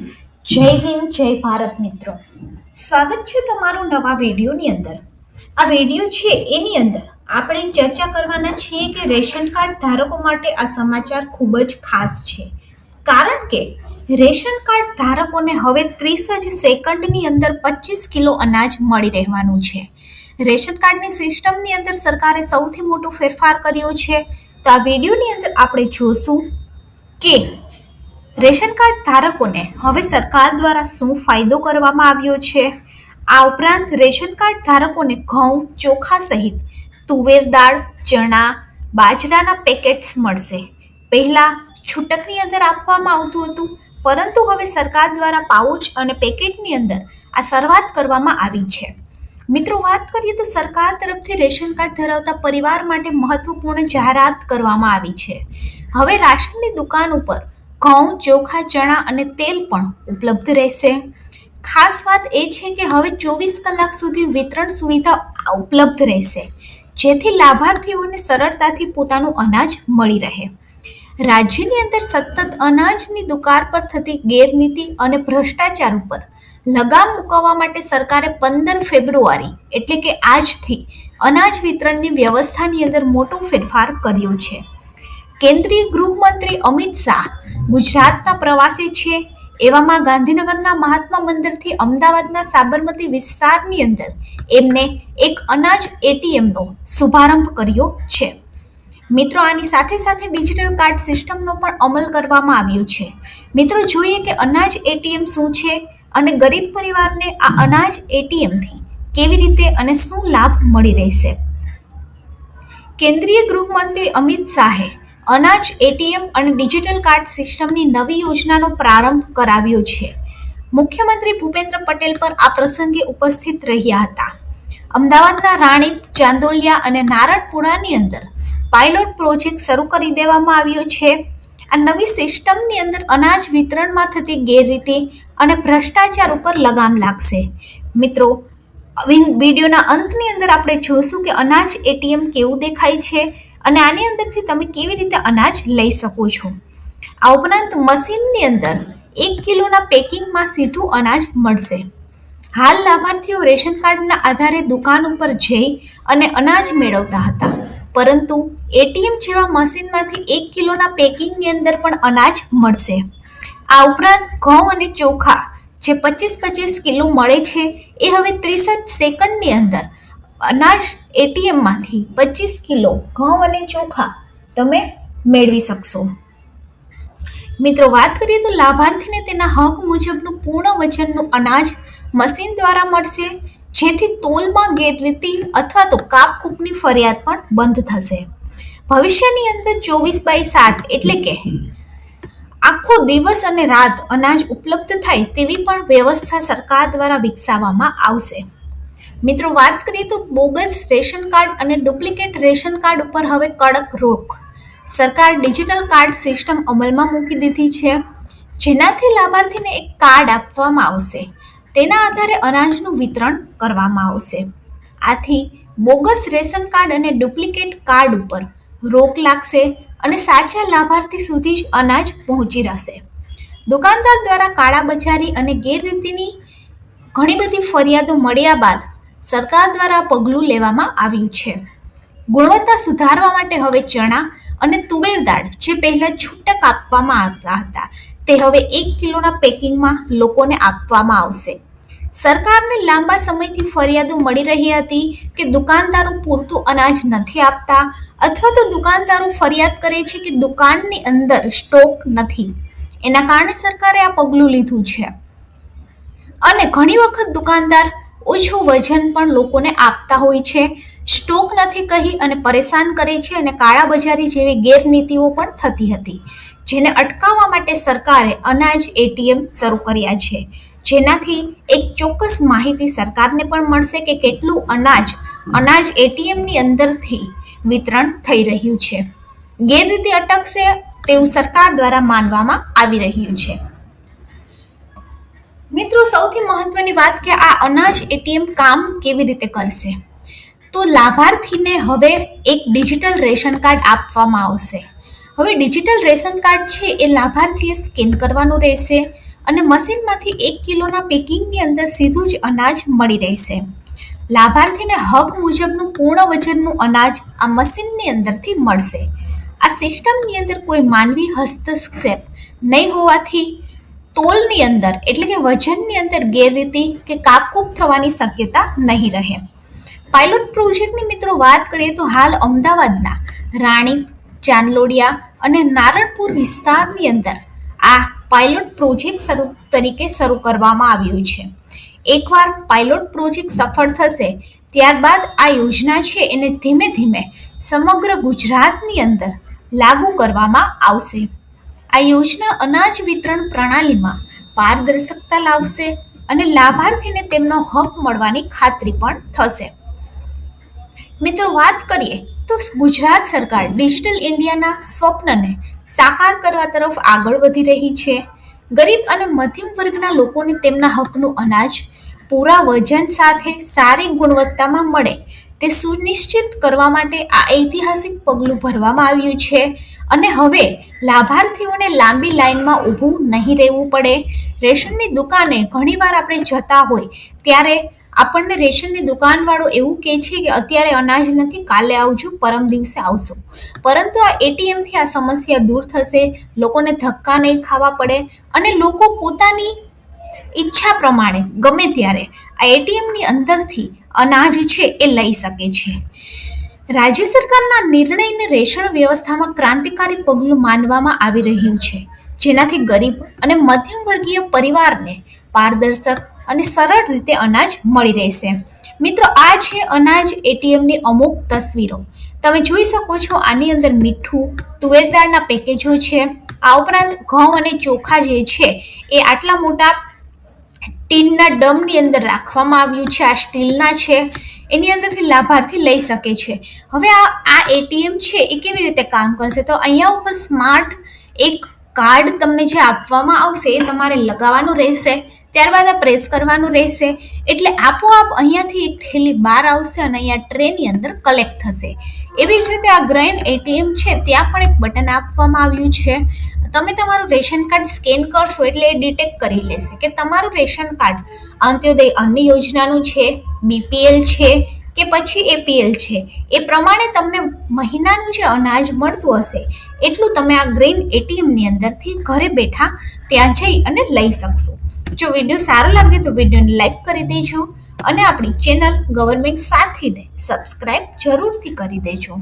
જય હિન્દ, જય ભારત મિત્રો. સ્વાગત છે તમારું નવા વિડીયોની અંદર. આ વીડિયો છે એની અંદર આપણે ચર્ચા કરવાના છીએ કે રેશન કાર્ડ ધારકો માટે આ સમાચાર ખૂબ જ ખાસ છે. કારણ કે રેશન કાર્ડ ધારકોને હવે ત્રીસ જ સેકન્ડની અંદર પચીસ કિલો અનાજ મળી રહેવાનું છે. રેશન કાર્ડની સિસ્ટમની અંદર સરકારે સૌથી મોટો ફેરફાર કર્યો છે. તો આ વિડીયોની અંદર આપણે જોશું કે રેશન કાર્ડ ધારકોને હવે સરકાર દ્વારા શું ફાયદો કરવામાં આવ્યો છે? આ ઉપરાંત રેશન કાર્ડ ધારકોને ઘઉં, ચોખા સહિત તુવેર દાળ, ચણા, બાજરાના પેકેટ્સ મળશે. પહેલાં છૂટકની અંદર આપવામાં આવતું હતું, પરંતુ હવે સરકાર દ્વારા પાઉચ અને પેકેટની અંદર આ શરૂઆત કરવામાં આવી છે. મિત્રો, વાત કરીએ તો સરકાર તરફથી રેશન કાર્ડ ધરાવતા પરિવાર માટે મહત્વપૂર્ણ જાહેરાત કરવામાં આવી છે. હવે રાશનની દુકાન ઉપર ઘઉં, ચોખા, ચણા અને તેલ પણ ઉપલબ્ધ રહેશે. ખાસ વાત એ છે કે હવે ચોવીસ કલાક સુધી વિતરણ સુવિધા ઉપલબ્ધ રહેશે, જેથી લાભાર્થીઓને સરળતાથી પોતાનું અનાજ મળી રહે. રાજ્યની અંદર સતત અનાજની દુકાન પર થતી ગેરનીતિ અને ભ્રષ્ટાચાર ઉપર લગામ મૂકવા માટે સરકારે પંદર ફેબ્રુઆરી, એટલે કે આજથી, અનાજ વિતરણની વ્યવસ્થાની અંદર મોટો ફેરફાર કર્યો છે. કેન્દ્રીય ગૃહમંત્રી અમિત શાહ ગુજરાતના પ્રવાસે છે એવામાં ગાંધીનગરના મહાત્મા મંદિરથી અમદાવાદના સાબરમતી વિસ્તારની અંદર એમને એક અનાજ એટીએમનો શુભારંભ કર્યો છે. મિત્રો, આની સાથે સાથે ડિજિટલ કાર્ડ સિસ્ટમનો પણ અમલ કરવામાં આવ્યો છે. મિત્રો, જોઈએ કે અનાજ એટીએમ શું છે અને ગરીબ પરિવારને આ અનાજ એટીએમથી કેવી રીતે અને શું લાભ મળી રહેશે? કેન્દ્રીય ગૃહમંત્રી અમિત શાહે અનાજ, એટીએમ અને ડિજિટલ કાર્ડ સિસ્ટમની નવી યોજનાનો પ્રારંભ કરાવ્યો છે. મુખ્યમંત્રી ભૂપેન્દ્ર પટેલ પર આ પ્રસંગે ઉપસ્થિત રહ્યા હતા. અમદાવાદના રાણીપ ચાંદોલિયા અને નારણપુરાની અંદર પાયલોટ પ્રોજેક્ટ શરૂ કરી દેવામાં આવ્યો છે. આ નવી સિસ્ટમની અંદર અનાજ વિતરણમાં થતી ગેરરીતિ અને ભ્રષ્ટાચાર ઉપર લગામ લાગશે. મિત્રો વિડીયોના અંતની અંદર આપણે જોશું કે અનાજ, એટીએમ કેવું દેખાય છે. અને આની અંદરથી તમે કેવી રીતે અનાજ લઈ શકો છો? આ ઉપરાંત મશીનની અંદર એક કિલોના પેકિંગમાં સીધું અનાજ મળશે. હાલ લાભાર્થીઓ રેશન કાર્ડના આધારે દુકાન ઉપર જઈ અને અનાજ મેળવતા હતા. પરંતુ એટીએમ જેવા મશીનમાંથી એક કિલોના પેકિંગની અંદર પણ અનાજ મળશે. આ ઉપરાંત ઘઉં અને ચોખા જે પચીસ પચીસ કિલો મળે છે, એ હવે ત્રીસ સેકન્ડની અંદર અનાજ એટીએમમાંથી પચીસ કિલો ઘઉં અને ચોખા તમે મેળવી શકશો. મિત્રો, વાત કરીએ તો લાભાર્થીને તેના હક મુજબનું પૂર્ણ વજનનું અનાજ મશીન દ્વારા મળશે, જેથી તોલમાં ગેરરીતિ અથવા તો કાપકૂપની ફરિયાદ પણ બંધ થશે. ભવિષ્યની અંદર ચોવીસ બાય સાત એટલે કે આખો દિવસ અને રાત અનાજ ઉપલબ્ધ થાય તેવી પણ વ્યવસ્થા સરકાર દ્વારા વિકસાવવામાં આવશે. મિત્રો, વાત કરીએ તો બોગસ રેશન કાર્ડ અને ડુપ્લિકેટ રેશન કાર્ડ ઉપર હવે કડક રોક. સરકાર ડિજિટલ કાર્ડ સિસ્ટમ અમલમાં મૂકી દીધી છે. જેનાથી લાભાર્થીને એક કાર્ડ આપવામાં આવશે. તેના આધારે અનાજનું વિતરણ કરવામાં આવશે. આથી બોગસ રેશન કાર્ડ અને ડુપ્લિકેટ કાર્ડ ઉપર રોક લાગશે અને સાચા લાભાર્થી સુધી જ અનાજ પહોંચી રહેશે. દુકાનદાર દ્વારા કાળાબજારી અને ગેરરીતિની ઘણી બધી ફરિયાદો મળ્યા બાદ સરકાર દ્વારા પગલું લેવામાં આવ્યું છે. ગુણવત્તા સુધારવા માટે હવે ચણા અને તુવેર દાળ જે પહેલાં છૂટક આપવામાં આવતા હતા, તે હવે એક કિલોના પેકિંગમાં લોકોને આપવામાં આવશે. સરકારને લાંબા સમયથી ફરિયાદો મળી રહી હતી કે દુકાનદારો પૂરતું અનાજ નથી આપતા અથવા તો દુકાનદારો ફરિયાદ કરે છે કે દુકાનની અંદર સ્ટોક નથી. એના કારણે સરકારે આ પગલું લીધું છે. અને ઘણી વખત દુકાનદાર ઓછું વજન પણ લોકોને આપતા હોય છે. સ્ટોક નથી કહી અને પરેશાન કરે છે અને કાળાબજારી જેવી ગેરનીતિઓ પણ થતી હતી, જેને અટકાવવા માટે સરકારે અનાજ એટીએમ શરૂ કર્યા છે. જેનાથી એક ચોક્કસ માહિતી સરકારને પણ મળશે કે કેટલું અનાજ અનાજ એટીએમની અંદરથી વિતરણ થઈ રહ્યું છે. ગેરરીતિ અટકશે તેવું સરકાર દ્વારા માનવામાં આવી રહ્યું છે. મિત્રો, સૌથી મહત્વની વાત કે આ અનાજ એટીએમ કામ કેવી રીતે કરશે? તો લાભાર્થીને હવે એક ડિજિટલ રેશન કાર્ડ આપવામાં આવશે. હવે ડિજિટલ રેશન કાર્ડ છે એ લાભાર્થીએ સ્કેન કરવાનું રહેશે અને મશીનમાંથી એક કિલોના પેકિંગની અંદર સીધું જ અનાજ મળી રહેશે. લાભાર્થીને હક મુજબનું પૂર્ણ વજનનું અનાજ આ મશીનની અંદરથી મળશે. આ સિસ્ટમની અંદર કોઈ માનવી હસ્તક્ષેપ નહીં હોવાથી તોલની અંદર, એટલે કે વજનની અંદર ગેરરીતિ કે કાપકૂપ થવાની શક્યતા નહીં રહે. પાયલોટ પ્રોજેક્ટની મિત્રો વાત કરીએ તો હાલ અમદાવાદના રાણી, ચાંદલોડિયા અને નારણપુર વિસ્તારની અંદર આ પાયલોટ પ્રોજેક્ટ શરૂ તરીકે શરૂ કરવામાં આવ્યું છે. એકવાર પાયલોટ પ્રોજેક્ટ સફળ થશે, ત્યારબાદ આ યોજના છે એને ધીમે ધીમે સમગ્ર ગુજરાતની અંદર લાગુ કરવામાં આવશે. આ યોજના અનાજ વિતરણ પ્રણાલીમાં પારદર્શકતા લાવશે અને લાભાર્થીને તેમનો હક મળવાની ખાતરી પણ થશે. મિત્રો, વાત કરીએ તો ગુજરાત સરકાર ડિજિટલ ઇન્ડિયાના સ્વપ્નને સાકાર કરવા તરફ આગળ વધી રહી છે. ગરીબ અને મધ્યમ વર્ગના લોકોને તેમના હકનું અનાજ પૂરા વજન સાથે સારી ગુણવત્તામાં મળે તે સુનિશ્ચિત કરવા માટે આ ઐતિહાસિક પગલું ભરવામાં આવ્યું છે. અને હવે લાભાર્થીઓને લાંબી લાઇનમાં ઊભું નહીં રહેવું પડે. રેશનની દુકાને ઘણીવાર આપણે જતા હોય ત્યારે આપણને રેશનની દુકાનવાળો એવું કહે છે કે અત્યારે અનાજ નથી, કાલે આવજો, પરમ દિવસે આવશો. પરંતુ આ એટીએમથી આ સમસ્યા દૂર થશે. લોકોને ધક્કા નહીં ખાવા પડે અને લોકો પોતાની ઈચ્છા પ્રમાણે ગમે ત્યારે આ એટીએમની અંદરથી અનાજ છે એ લઈ શકે છે. રાજ્ય સરકારના નિર્ણયને રેશન વ્યવસ્થામાં ક્રાંતિકારી પગલું માનવામાં આવી રહ્યું છે. જેનાથી ગરીબ અને મધ્યમ વર્ગીય પરિવારને પારદર્શક અને સરળ રીતે અનાજ મળી રહેશે. મિત્રો, આ છે અનાજ એટીએમની અમુક તસવીરો. તમે જોઈ શકો છો આની અંદર મીઠું, તુવેર દાળના પેકેજો છે. આ ઉપરાંત ઘઉં અને ચોખા જે છે એ આટલા મોટા ટીનના ડમની અંદર રાખવામાં આવ્યું છે, આ સ્ટીલના છે, એની અંદરથી લાભાર્થી લઈ શકે છે. હવે આ આ એટીએમ છે, એ કેવી રીતે કામ કરશે? તો અહીંયા ઉપર સ્માર્ટ એક કાર્ડ તમને જે આપવામાં આવશે, એ તમારે લગાવવાનું રહેશે, ત્યારબાદ આ પ્રેસ કરવાનું રહેશે, એટલે આપોઆપ અહીંયાથી એક થેલી બહાર આવશે અને અહીંયા ટ્રેની અંદર કલેક્ટ થશે. એવી જ રીતે આ ગ્રેન્ડ એટીએમ છે, ત્યાં પણ એક બટન આપવામાં આવ્યું છે. તમે તમારું રેશન કાર્ડ સ્કેન કરશો એટલે એ ડિટેક્ટ કરી લેશે કે તમારું રેશન કાર્ડ અંત્યોદય અન્ય યોજનાનું છે બીપીએલ છે કે પછી એપીએલ છે. એ પ્રમાણે તમને મહિનાનું જે અનાજ મળતું હશે, એટલું તમે આ ગ્રીન એટીએમની અંદરથી ઘરે બેઠા ત્યાં જઈ અને લઈ શકશો. જો વીડિયો સારો લાગે તો વિડીયોને લાઈક કરી દેજો અને આપણી ચેનલ ગવર્મેન્ટ સાથીને સબસ્ક્રાઈબ જરૂરથી કરી દેજો.